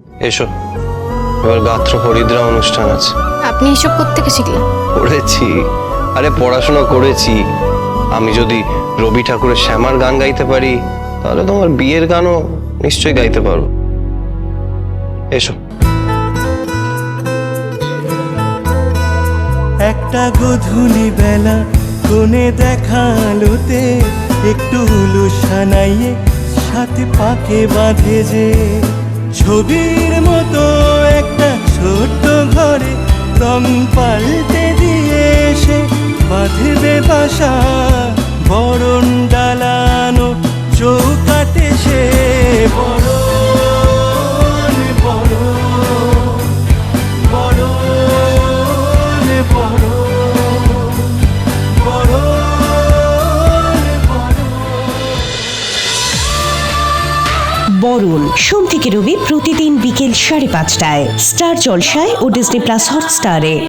এসো। এবার গাত্র হরিদ্রা অনুষ্ঠান আছে। আপনি এসব কোত্থেকে শিখলেন? করেছি। আরে পড়াশোনা করেছি। আমি যদি রবি ঠাকুরের শ্যামার গান গাইতে পারি তাহলে তোমার বিয়ের গানও নিশ্চয়ই গাইতে পারো। এসো। একটা গধূলি বেলা কোণে দেখালোতে একটু হুলু সানাইয়ে সাথে পাকে বাঁধে যে। ছবির মতো একটা ছোট্ট ঘরে রং পাল্টে দিয়ে এসে বাঁধবে বাসা। বরুণ। সোম থেকে রবি প্রতিদিন বিকেল সাড়ে পাঁচটায়। স্টার জলসায় ও ডিসনি প্লাস হটস্টারে।